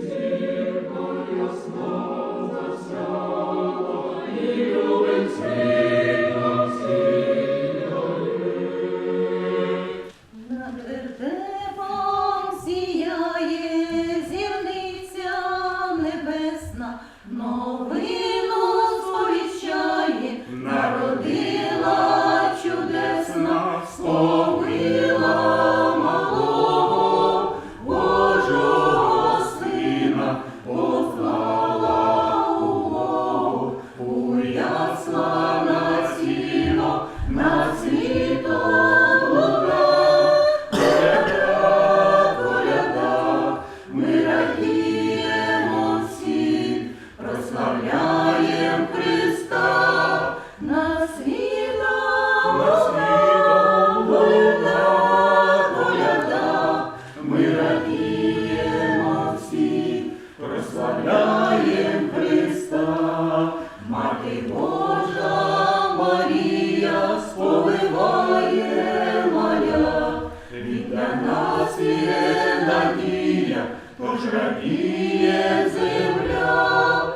зіркою ясно засяє. Славляєм Христа, мати Божа Марія, сповиває моя, для нас є надія, тож радіє земля.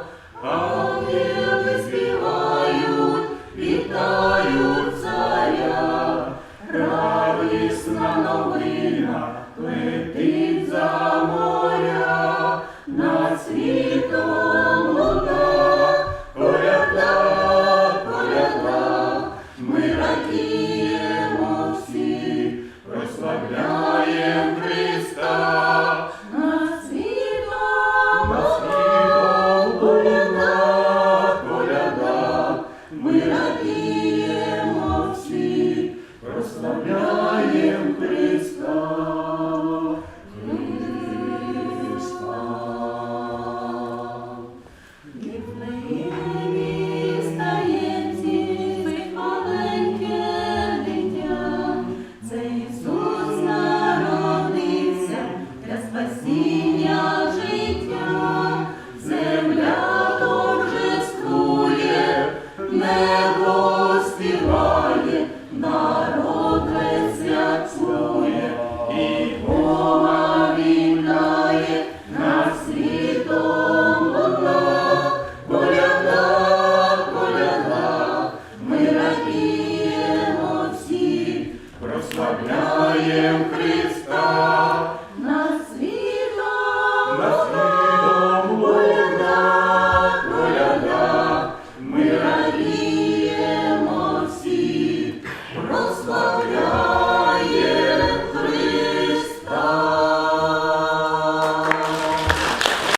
Христа.